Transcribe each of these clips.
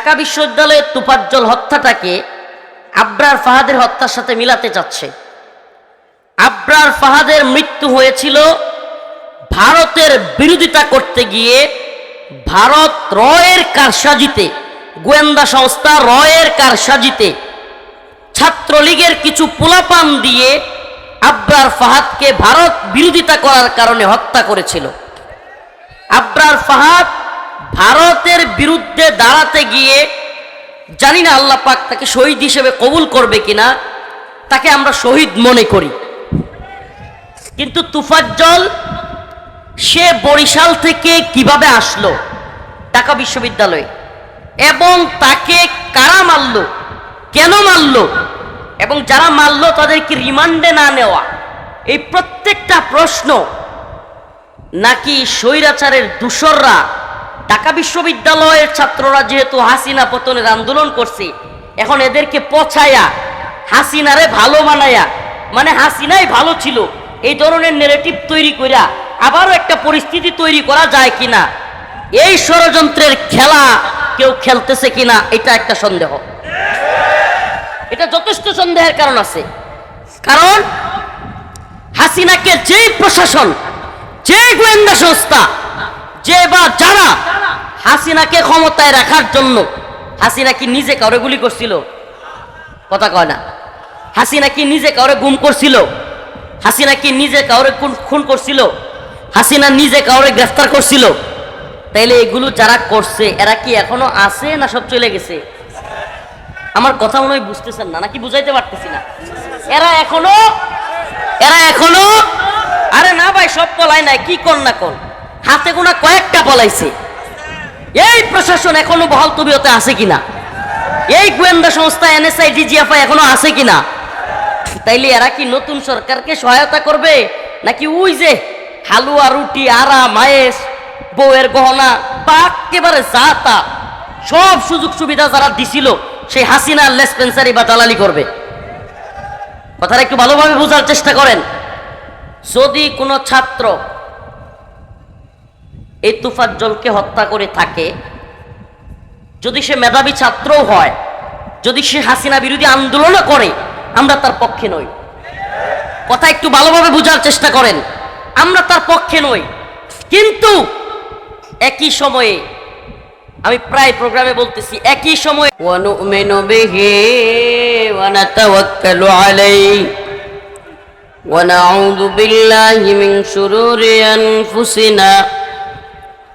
ঢাকা বিশ্ববিদ্যালয়ের তুফাজ্জল হত্যাটাকে আব্রার ফাহাদের হত্যার সাথে মিলাতে চাচ্ছে। আব্রার ফাহাদের মৃত্যু হয়েছিল ভারতের বিরোধিতা করতে গিয়ে ভারত রয়ের কারসাজিতে, গোয়েন্দা সংস্থা রয়ের কারসাজিতে ছাত্রলীগের কিছু পোলাপান দিয়ে আব্রার ফাহাদকে ভারত বিরোধিতা করার কারণে হত্যা করেছিল। আব্রার ফাহাদ ভারতের বিরুদ্ধে দাঁড়াতে গিয়ে জানি না আল্লাহ পাক তাকে শহীদ হিসেবে কবুল করবে কিনা, তাকে আমরা শহীদ মনে করি। কিন্তু তুফাজ্জল সে বরিশাল থেকে কীভাবে আসলো? ঢাকা বিশ্ববিদ্যালয়ে। এবং তাকে কারা মারল? কেন মারল? এবং যারা মারল তাদেরকে রিমান্ডে না নেওয়া? এই প্রত্যেকটা প্রশ্ন নাকি স্বৈরাচারের দূষররা ঢাকা বিশ্ববিদ্যালয়ের ছাত্ররা যেহেতু হাসিনা পতনের আন্দোলন করছে, এখন এদেরকে পছায়া, হাসিনারে ভালো বানায়া মানে হাসিনাই ভালো ছিল, এই ধরনের নেগেটিভ তৈরি কইরা আবারও একটা পরিস্থিতি তৈরি করা যায় কিনা, এই ষড়যন্ত্রের খেলা কেউ খেলতেছে কিনা, এটা একটা সন্দেহ। এটা যথেষ্ট সন্দেহের কারণ আছে। কারণ হাসিনাকে যেই প্রশাসন যে গোয়েন্দা সংস্থা, যে বা যারা হাসিনাকে ক্ষমতায় রাখার জন্য হাসিনা কি নিজে কাউরে গুলি করছিল? কথা কয় না। হাসিনা কি নিজে কাউরে গুম করছিল? হাসিনা কি নিজে কাউরে খুন- করছিল? হাসিনা নিজে কাউরে গ্রেফতার করছিল? তাইলে এগুলো যারা করছে, এরা কি এখনও আছে না সব চলে গেছে? আমার কথা মনে হয় বুঝতেছেন না, নাকি বুঝাইতে পারতেছি না? এরা এখনও এরা এখনও, আরে না ভাই, সব পলাই নাই, কি কর না কর? হাতে গোনা কয়েকটা পলাইছে। এই প্রশাসন এখনও বহাল তবিয়তে আছে কিনা? এই গোয়েন্দা সংস্থা, এনএসআই, ডিজিএফআই এখনও আছে কিনা? তাইলে এরা কি নতুন সরকারকে সহায়তা করবে? নাকি ওই যে হালুয়া, রুটি আরা মায়েস বউয়ের গহনা বা একেবারে যা তা সব সুযোগ সুবিধা যারা দিছিল, সেই হাসিনা লেসপেন্সারি বা দালালি করবে। কথাটা একটু ভালোভাবে বোঝার চেষ্টা করেন। যদি কোনো ছাত্র এই তুফাজ্জলকে হত্যা করে থাকে যদি সে মেধাবী ছাত্রও হয় যদি সে হাসিনা বিরোধী আন্দোলনও করে আমরা তার পক্ষে নই কথা একটু ভালোভাবে বোঝার চেষ্টা করেন আমরা তার পক্ষে নই কিন্তু একই সময়ে আমি প্রায় প্রোগ্রামে বলতেছি একই সময়ে ওয়ানুমিনু বিহি ওয়া নাতাওয়াক্কালু আলাইহি ونعوذ بالله من شرور أنفسنا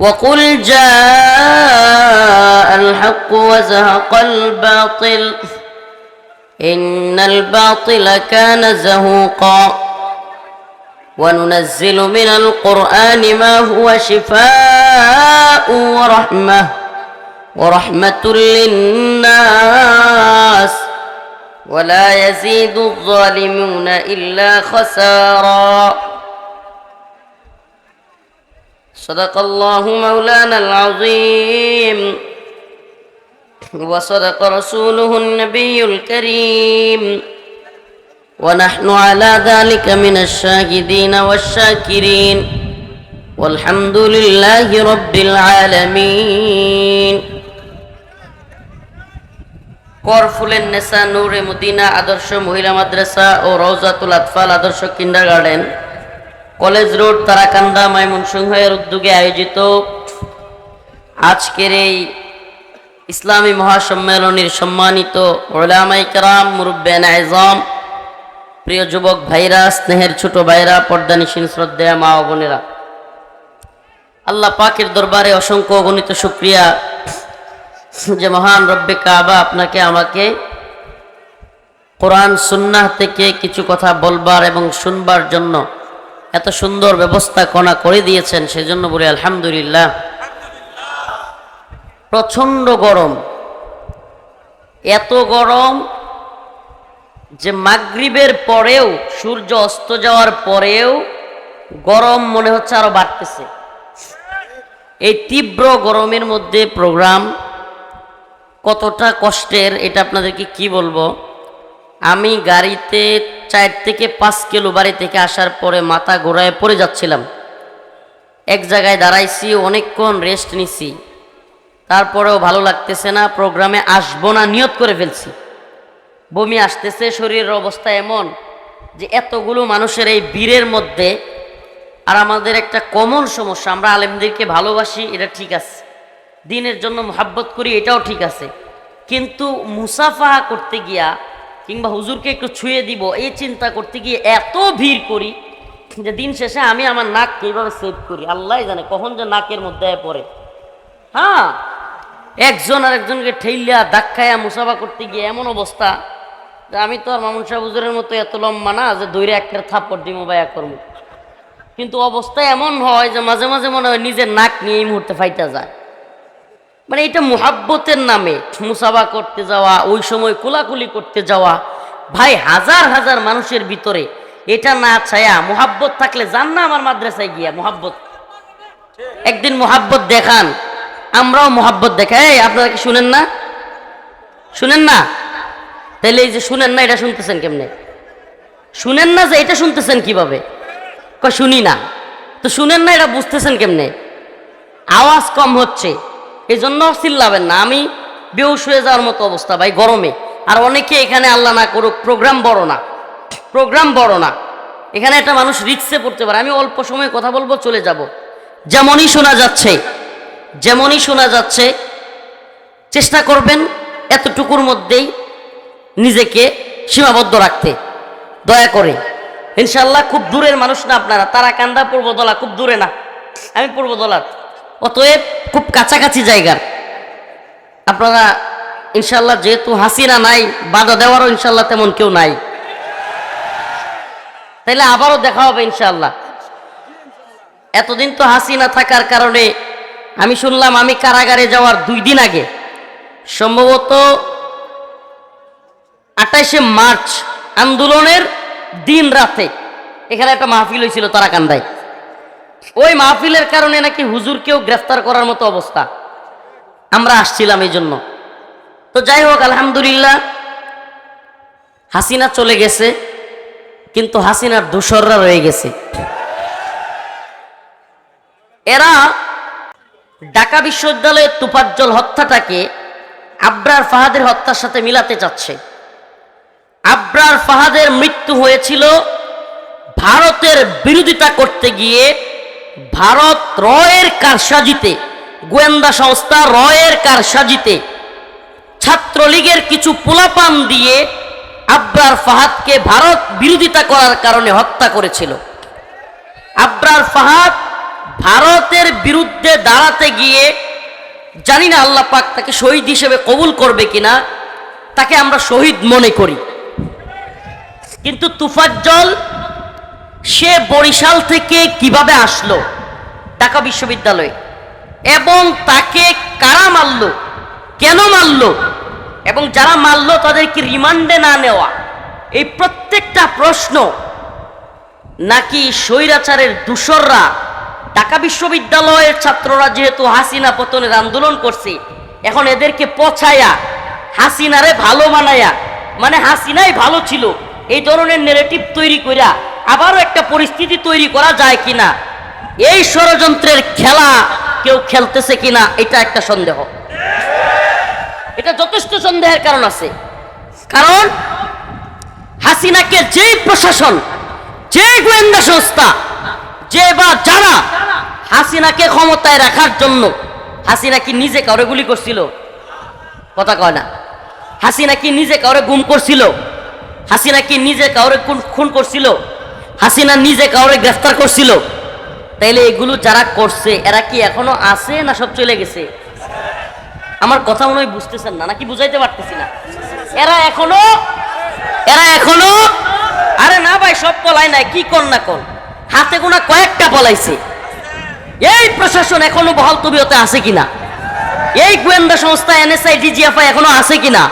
وقل جاء الحق وزهق الباطل إن الباطل كان زهوقا وننزل من القرآن ما هو شفاء ورحمة ورحمة للناس ولا يزيد الظالمون إلا خسارا صدق الله مولانا العظيم وصدق رسوله النبي الكريم ونحن على ذلك من الشاهدين والشاكرين والحمد لله رب العالمين করফুলের নেশা নূরে মদিনা আদর্শ মহিলা মাদ্রাসা ও রওজাতুল আতফাল আদর্শ কিন্ডার গার্ডেন college road Tarakanda ময়মনসিংহের উদ্যোগে আয়োজিত আজকের এই ইসলামী মহাসম্মেলনের সম্মানিত ওলামাই মুরব্বেন আজম, প্রিয় যুবক ভাইরা, স্নেহের ছোট ভাইরা, পর্দানিসীন শ্রদ্ধা মা ও বোনেরা। আল্লাহ পাকের দরবারে অসংখ্য অগণিত শুক্রিয়া যে মহান রব্বে কাবা আপনাকে, আমাকে কোরআন সুন্নাহ থেকে কিছু কথা বলবার এবং শুনবার জন্য এত সুন্দর ব্যবস্থা কণা করে দিয়েছেন, সেজন্য বলি আলহামদুলিল্লাহ। প্রচণ্ড গরম। এত গরম যে মাগরিবের পরেও, সূর্য অস্ত যাওয়ার পরেও গরম মনে হচ্ছে আরও বাড়তেছে। এই তীব্র গরমের মধ্যে প্রোগ্রাম কতটা কষ্টের, এটা আপনাদেরকে কি বলব? আমি গাড়িতে চার থেকে পাঁচ কিলো বাড়ি থেকে আসার পরে মাথা ঘোরায় পড়ে যাচ্ছিলাম। এক জায়গায় দাঁড়াইছি, অনেকক্ষণ রেস্ট নিছি। তারপরেও ভালো লাগতেছে না প্রোগ্রামে আসব না, নিয়ত করে ফেলছি। বমি আসতেছে, শরীরের অবস্থা এমন যে এতগুলো মানুষের এই বীরের মধ্যে আর আমাদের একটা কমন সমস্যা, আমরা আলেমদেরকে ভালোবাসি, এটা ঠিক আছে। দিনের জন্য মোহাব্বত করি, এটাও ঠিক আছে। কিন্তু মুসাফাহা করতে গিয়া কিংবা হুজুরকে একটু ছুঁয়ে দিব এই চিন্তা করতে গিয়ে এত ভিড় করি যে দিন শেষে আমি আমার নাক কীভাবে সেভ করি। আল্লাহ জানে কখন যে নাকের মধ্যে পড়ে। হ্যাঁ একজন আর একজনকে ঠেইলিয়া ধাক্কায়া, মুসাফা করতে গিয়ে এমন অবস্থা যে আমি তো আর মামুন শাহ হুজুরের মতো এত লম্বা না যে দৈরে একটা থাপ্পড় দিব বা এক কিন্তু অবস্থা এমন হয় যে মাঝে মাঝে মনে হয় নিজের নাক নিয়ে এই মুহূর্তে ফাইটা যায়। মানে এটা মুহাব্বতের নামে, মুসাফা করতে যাওয়া, ওই সময় কোলাকুলি করতে যাওয়া। ভাই, হাজার হাজার মানুষের ভিতরে এটা না ছায়া, মুহাব্বত থাকলে যান না আমার মাদ্রাসায় গিয়া মুহাব্বত। একদিন মোহাব্বত দেখান, আমরাও মোহাব্বত দেখাই আপনারা কি শুনেন না? শুনেন না? তাহলে এই যে শুনেন না, এটা শুনতেছেন কেমনে? শুনেন না যে এটা শুনতেছেন কীভাবে? শুনি না। তো শুনেন না, এটা বুঝতেছেন কেমনে? আওয়াজ কম হচ্ছে। এই জন্য চিল্লাবেন না। আমি বেউস হয়ে যাওয়ার মতো অবস্থা ভাই, গরমে। আর অনেকে এখানে আল্লাহ না করুক প্রোগ্রাম বড় না। প্রোগ্রাম বড় না। এখানে একটা মানুষ রিক্সে পড়তে পারে। আমি অল্প সময় কথা বলব, চলে যাব। যেমনই শোনা যাচ্ছে, যেমনই শোনা যাচ্ছে, চেষ্টা করবেন এতটুকুর মধ্যেই নিজেকে সীমাবদ্ধ রাখতে। দয়া করে। ইনশাল্লাহ খুব দূরের মানুষ না আপনারা। তারা কান্দা পূর্বদলা খুব দূরে না। আমি পূর্বদলার। অতএব খুব কাছাকাছি জায়গার আপনারা ইনশাল্লাহ যেহেতু হাসিনা নাই, বাধা দেওয়ারও ইনশাল্লাহ তেমন কেউ নাই। তাইলে আবারও দেখা হবে ইনশাল্লাহ এতদিন তো হাসিনা থাকার কারণে আমি শুনলাম আমি কারাগারে যাওয়ার দুই দিন আগে, সম্ভবত আঠাইশে মার্চ আন্দোলনের দিন রাতে এখানে একটা মাহফিল হয়েছিল তারাকান্দায়। ওই মাহফিলের কারণে নাকি হুজুরকেও গ্রেফতার করার মতো অবস্থা। আমরা আসছিলাম এই জন্য তো যাই হোক, আলহামদুলিল্লাহ, হাসিনা চলে গেছে, কিন্তু হাসিনার দোসররা রয়ে গেছে। এরা ঢাকা বিশ্ববিদ্যালয়ের তুফাজ্জল হত্যাটাকে আব্রার ফাহাদের হত্যার সাথে মিলাতে চাচ্ছে। আব্রার ফাহাদের মৃত্যু হয়েছিল ভারতের বিরোধিতা করতে গিয়ে ভারত রয়ের কারসাজিতে, গোয়েন্দা সংস্থা রয়ের কারসাজিতে ছাত্রলীগের কিছু পোলাপান দিয়ে আব্রার ফাহাদকে ভারত বিরোধিতা করার কারণে হত্যা করেছিল। আব্রার ফাহাদ ভারতের বিরুদ্ধে দাঁড়াতে গিয়ে জানি না আল্লাহ পাক তাকে শহীদ হিসেবে কবুল করবে কিনা, তাকে আমরা শহীদ মনে করি। কিন্তু তুফাজ্জল সে বরিশাল থেকে কীভাবে আসলো? ঢাকা বিশ্ববিদ্যালয়ে। এবং তাকে কারা মারল? কেন মারল? এবং যারা মারল, তাদেরকে রিমান্ডে না নেওয়া? এই প্রত্যেকটা প্রশ্ন নাকি স্বৈরাচারের দূষররা ঢাকা বিশ্ববিদ্যালয়ের ছাত্ররা যেহেতু হাসিনা পতনের আন্দোলন করছে, এখন এদেরকে পছায়া, হাসিনারে ভালো বানায়া মানে হাসিনাই ভালো ছিল, এই ধরনের নেগেটিভ তৈরি কইরা আবারও একটা পরিস্থিতি তৈরি করা যায় কিনা? এই ষড়যন্ত্রের খেলা কেউ খেলতেছে কিনা, এটা একটা সন্দেহ। এটা যথেষ্ট সন্দেহের কারণ আছে। কারণ হাসিনাকে যে প্রশাসন যে গোয়েন্দা সংস্থা, যে বা যারা হাসিনাকে ক্ষমতায় রাখার জন্য, হাসিনা কি নিজে কাউরে গুলি করছিল? কথা কয় না। হাসিনা কি নিজে কাউরে গুম করছিল? হাসিনা কি নিজে কাউরে খুন- খুন করছিল? হাসিনা নিজে কাউরে গ্রেফতার করছিল? তাইলে এগুলো যারা করছে, এরা কি এখনও আছে না সব চলে গেছে? আমার কথা মনে হয় বুঝতেছেন না, নাকি বুঝাইতে পারতেছি না? এরা এখনও এরা এখনও, আরে না ভাই, সব পলায় নাই, কি কর না কর হাতে গোনা কয়েকটা পলাইছে। এই প্রশাসন এখনও বহাল তবিয়তে আছে কিনা? এই গোয়েন্দা সংস্থা, এনএসআই, ডিজিএফআই এখনও আছে কিনা?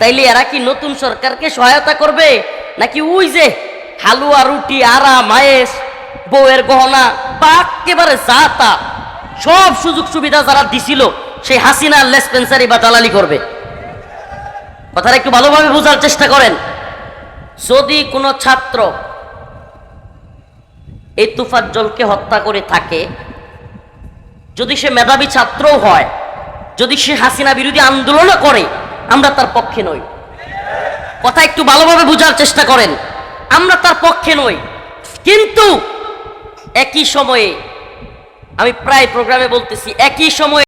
তাইলে এরা কি নতুন সরকারকে সহায়তা করবে? নাকি ওই যে হালুয়া, রুটি, আরা, মায়েস বউয়ের গহনা, বা একেবারে যা তা সব সুযোগ সুবিধা যারা দিছিল, সেই হাসিনা লেসপেন্সারি বা দালালি করবে। কথাটা একটু ভালোভাবে বোঝার চেষ্টা করেন। যদি কোনো ছাত্র এই তুফাজ্জলকে হত্যা করে থাকে, যদি সে মেধাবী ছাত্রও হয়, যদি সে হাসিনা বিরোধী আন্দোলনও করে, আমরা তার পক্ষে নই। কথা একটু ভালোভাবে বোঝার চেষ্টা করেন। আমরা তার পক্ষে নই। কিন্তু একই সময়ে আমি প্রায় প্রোগ্রামে বলতেছি একই সময়ে